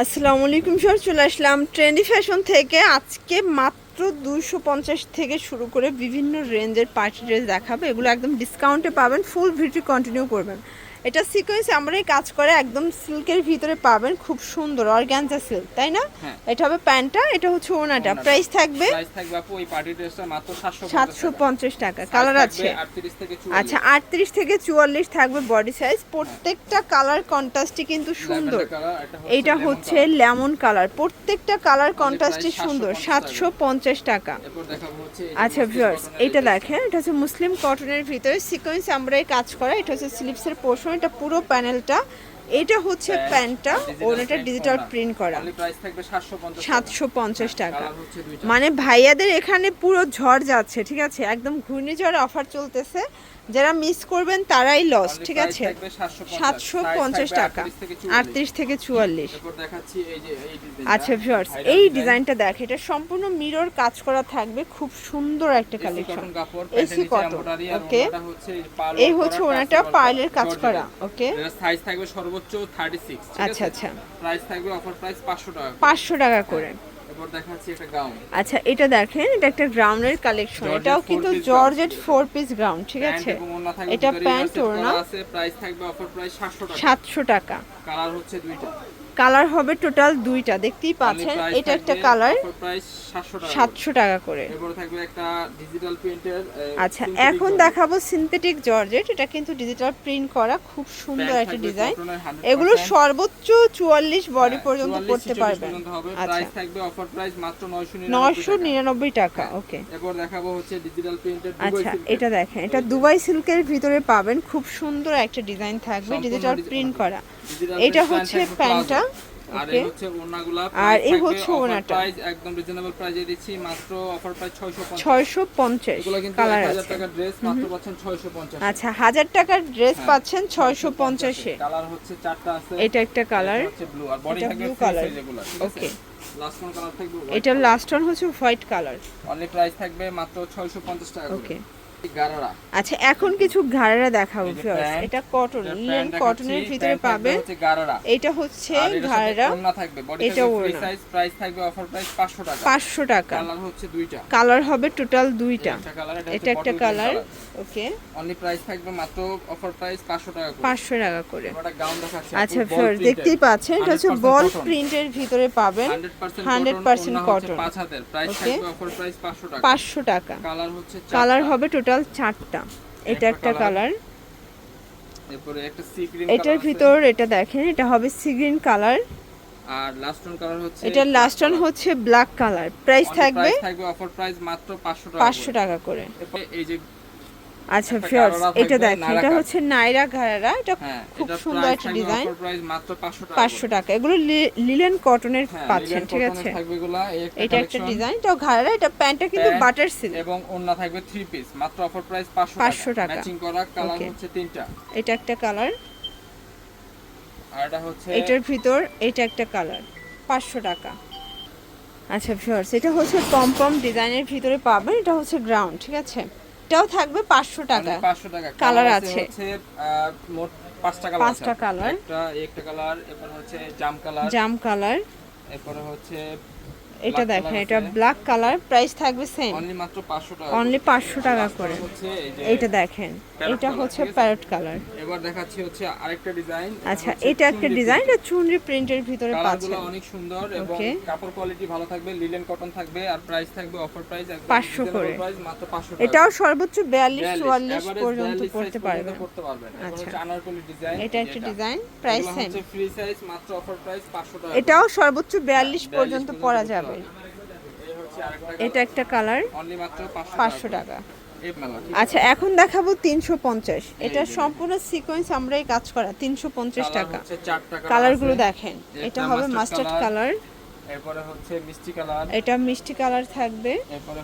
আসসালামু আলাইকুম স্যার চলে আসলাম ট্রেন্ডি ফ্যাশন থেকে। আজকে মাত্র দুশো পঞ্চাশ থেকে শুরু করে বিভিন্ন রেঞ্জের পার্টি ড্রেস দেখাবে। এগুলো একদম ডিসকাউন্টে পাবেন ফুল ভিডিও কন্টিনিউ করবেন। এটা সিকোয়েন্স আমরাই কাজ করে একদম সিল্কের ভিতরে পাবেন খুব সুন্দর অর্গ্যানজা সিল্ক তাই না? হ্যাঁ। এটা হবে প্যান্টটা এটা হচ্ছে ওনাটা। প্রাইস থাকবে প্রাইস থাকবে আপু এই পার্টি ড্রেসটা মাত্র 750 সাতশো পঞ্চাশ টাকা কালার আছে। 38 থেকে 44 আচ্ছা আটত্রিশ থেকে চুয়াল্লিশ থাকবে বডি সাইজ প্রত্যেকটা কালার কন্ট্রাস্টই কিন্তু সুন্দর। এটা হচ্ছে লেমন কালার প্রত্যেকটা কালার কন্ট্রাস্টই সুন্দর। 750 সাতশো পঞ্চাশ টাকা। আচ্ছা ভিউয়ার্স এটা দেখেন এটা হচ্ছে মুসলিম কটনের ভিতরে সিকোয়েন্স আমরাই কাজ করা। এটা হচ্ছে স্লিপসের পোর্শন এটা পুরো প্যানেলটা এটা হচ্ছে প্যান্টটা ওনাটা print ডিজিটাল প্রিন্ট করা। Only price থাকবে 750 সাতশো পঞ্চাশ টাকা। মানে ভাইয়াদের এখানে পুরো ঝড় যাচ্ছে ঠিক আছে? একদম ঘূর্ণিঝড় অফার চলতেছে। যারা মিস করবেন তারাই লস ঠিক আছে? সাতশো পঞ্চাশ। টাকা। 38 থেকে 44 আটত্রিশ থেকে চুয়াল্লিশ। আচ্ছা ভিউয়ার্স এই ডিজাইনটা দেখ এটা সম্পূর্ণ মিরর কাজ করা থাকবে খুব সুন্দর একটা কালেকশন হচ্ছে এই পার্ল এই হচ্ছে ওনাটা পার্লের কাজ করা ওকে সাইজ থাকবে সর্বোচ্চ 36 আচ্ছা, আচ্ছা। প্রাইস থাকবে অফার প্রাইস 500 টাকা পাঁচশো টাকা করে। এবার দেখাচ্ছি একটা গাউন আচ্ছা এটা দেখেন এটা একটা গ্রাউন্ডের কালেকশন এটাও কিন্তু জর্জেট ফোর পিস গ্রাউন্ড ঠিক আছে? এটা প্যান্ট ওড়না। আছে। প্রাইস থাকবে অফার প্রাইস 700 টাকা। সাতশো টাকা। কালার হচ্ছে দুইটা। কালার হবে টোটাল দুইটা দেখতেই পাচ্ছেন এটা একটা কালার offer price 700 টাকা সাতশো টাকা করে। আচ্ছা এখন দেখাবো সিনথেটিক জর্জেট এটা কিন্তু ডিজিটাল প্রিন্ট করা খুব সুন্দর একটা ডিজাইন এগুলো সর্বোচ্চ চুয়াল্লিশ হ্যাঁ, বডি পর্যন্ত করতে প্রাইস আচ্ছা। থাকবে অফার প্রাইস মাত্র 999 নশো টাকা। নিরানব্বই টাকা ওকে দেখাবো হচ্ছে আচ্ছা এটা দেখেন এটা দুবাই সিল্কের ভিতরে পাবেন খুব সুন্দর একটা ডিজাইন থাকবে ডিজিটাল প্রিন্ট করা। এটা হচ্ছে প্যান্টটা। আর এই হচ্ছে ওড়নাগুলা আর এই হচ্ছে ওড়নাটা। price একদম রিজনেবল প্রাইসে দিচ্ছি মাত্র অফার প্রাইস 650 ছয়শো পঞ্চাশ এগুলো কিন্তু কালার 1000 আছে। টাকার ড্রেস মাত্র পাচ্ছেন 650 আচ্ছা হাজার টাকার ড্রেস হ্যাঁ, পাচ্ছেন ছয়শো পঞ্চাশে। কালার হচ্ছে চারটা আছে। এটা একটা কালার হচ্ছে ব্লু আর বডি থাকবে color। সাইজ এগুলো ওকে লাস্ট কোন কালার থাকবে এটা লাস্ট ওয়ান হচ্ছে হোয়াইট কালার অনলি প্রাইস থাকবে মাত্র 650 টাকা ওকে আচ্ছা এখন কিছু ঘাড়ারা দেখাবো এটা কটন লিনেন কটনের ভিতরে গারারা। এটা হচ্ছে এটা থাকবে ওড়না। প্রাইস থাকবে অফার প্রাইস 500 টাকা। কালার হচ্ছে দুইটা। কালার হবে টোটাল দুইটা। এটা একটা কালার ওকে অনলি প্রাইস থাকবে মাত্র অফার প্রাইস 500 টাকা করে। পাঁচশো টাকা করে। এবার গাউন দেখাচ্ছি আচ্ছা দেখতেই পাচ্ছেন এটা হচ্ছে 100% বল প্রিন্টের ভিতরে পাবেন। 100% হান্ড্রেড cotton, পার্সেন্ট ওড়না হচ্ছে কটন হাতের। প্রাইস থাকবে অফার প্রাইস 500 টাকা। পাঁচশো টাকা। কালার হচ্ছে কালার হবে টোটাল চারটা। এটা একটা কালার এরপরে একটা সি গ্রিন এটার ভিতর এটা দেখেন এটা হবে সি গ্রিন কালার আর লাস্ট ওয়ান কালার হচ্ছে এটার লাস্ট ওয়ান হচ্ছে ব্ল্যাক কালার প্রাইস থাকবে থাকবে অফার প্রাইস মাত্র 500 টাকা পাঁচশো করে। টাকা করে। এই যে আচ্ছা ফিয়ার্স এটা দেখেন এটা হচ্ছে নাইরা ঘাড়া এটা হ্যাঁ খুব সুন্দর একটা ডিজাইন। অফার প্রাইস মাত্র 500 টাকা পাঁচশো টাকা এগুলো লিলেন কটনের হ্যাঁ, পাচ্ছেন ঠিক আছে? এটা একটা ডিজাইন এটাও ঘাড়া এটা প্যান্টটা কিন্তু বাটার সিল্ক এবং ওড়না থাকবে 3 পিস মাত্র অফার প্রাইস 500 500 টাকা। ম্যাচিং করা কালার হচ্ছে তিনটা। এটা একটা কালার আর এটা হচ্ছে এটার ভিতর এটা একটা কালার পাঁচশো টাকা। আচ্ছা ভিউয়ার্স এটা হচ্ছে পম পম ডিজাইনের ভিতরে পাবেন এটা হচ্ছে গ্রাউন্ড ঠিক আছে? এটাও থাকবে পাঁচশো টাকা। 500 টাকা। Colour আছে। মোট পাঁচটা কালার পাঁচটা কালার একটা একটা কালার এরপর হচ্ছে জাম কালার জাম কালার এরপরে হচ্ছে এটা দেখেন এটা ব্ল্যাক কালার প্রাইস থাকবে সেম অনলি মাত্র 500 টাকা অনলি পাঁচশো টাকা করে। এটা দেখেন এটা হচ্ছে প্যারট কালার এবার দেখাচ্ছি হচ্ছে আরেকটা ডিজাইন আচ্ছা এটা একটা ডিজাইন এটা চুনরি প্রিন্টের ভিতরে পাচ্ছেন। অনেক সুন্দর এবং কাপড় কোয়ালিটি ভালো থাকবে লিলেন কটন থাকবে আর প্রাইস থাকবে অফার প্রাইস 500 করে। প্রাইস মাত্র 500 টাকা। এটাও সর্বোচ্চ বিয়াল্লিশ 42, চুয়াল্লিশ average পর্যন্ত 42 size পড়তে পারবেন। আচ্ছা। আনারকলি ডিজাইন এটা একটা ডিজাইন প্রাইস সেম হচ্ছে ফ্রি সাইজ মাত্র অফার প্রাইস 500 টাকা এটাও সর্বোচ্চ বিয়াল্লিশ 42 পর্যন্ত পরা করতে যাবে। এটা একটা কালার পাঁচশো টাকা আচ্ছা এখন দেখাবো তিনশো পঞ্চাশ। এটা সম্পূর্ণ সিকোয়েন্স আমরা এই কাজ করা তিনশো পঞ্চাশ টাকা। কালারগুলো দেখেন এটা হবে মাস্টার্ড কালার এটা মিষ্টি কালার থাকবে।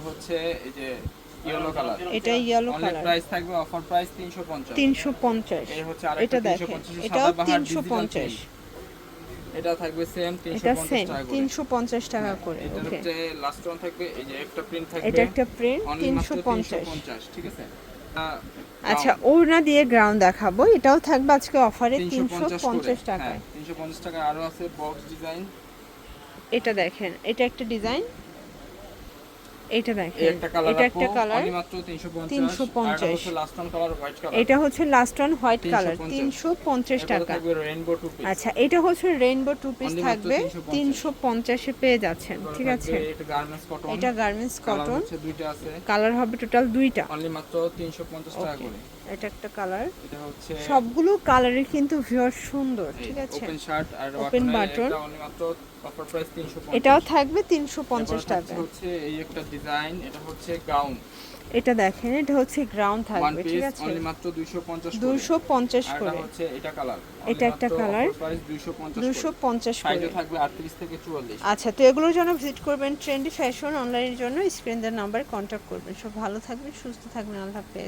হচ্ছে এই যে এটা এটা থাকবে সেম 350 টাকা করে। তিনশো পঞ্চাশ এটা হচ্ছে লাস্ট ওয়ান থাকবে এই যে একটা প্রিন্ট থাকবে। এটা একটা প্রিন্ট only তিনশো মাত্র পঞ্চাশ। 350 ঠিক আছে? আচ্ছা ওড়না দিয়ে গ্রাউন্ড দেখাবো এটাও থাকবে আজকে অফারে তিনশো 350 পঞ্চাশ টাকায়। হ্যাঁ, 350 টাকা আরও আছে বক্স ডিজাইন এটা দেখেন এটা একটা ডিজাইন এটা দেখেন একটা কালার এটা একটা কালার অনলি মাত্র 350 350 আর হচ্ছে last one colour white colour এটা হচ্ছে লাস্ট ওয়ান হোয়াইট কালার তিনশো পঞ্চাশ টাকা। আচ্ছা এটা হচ্ছে রেইনবো টু পিস থাকবে তিনশো পঞ্চাশে। পেয়ে যাচ্ছেন ঠিক আছে? এটা গার্মেন্টস কটন কালার হবে টোটাল দুইটা। অনলি মাত্র 350 টাকা Okay. করে। এটা একটা কালার সবগুলো কালারের কিন্তু ভিউয়ার সুন্দর ঠিক আছে? ওপেন বাটন অফার প্রাইস 350 এটাও থাকবে তিনশো পঞ্চাশ তারপরে থাকছে টাকা হচ্ছে এই একটা ডিজাইন এটা হচ্ছে গাউন এটা দেখেন এটা হচ্ছে গ্রাউন্ড থাকবে ঠিক আছে? অনলি মাত্র 250 করে। দুশো পঞ্চাশ এটা করে। হচ্ছে এটা কালার এটা একটা। প্রাইস 250 দুশো পঞ্চাশ করে। সাইজে থাকবে 38 থেকে 44 আচ্ছা তো এগুলোর জন্য ভিজিট করবেন ট্রেন্ডি ফ্যাশন অনলাইনের জন্য। স্ক্রিন দেওয়ার নাম্বারে কন্ট্যাক্ট করবেন। সব ভালো থাকবেন সুস্থ থাকবেন আল্লাহ হাফেজ।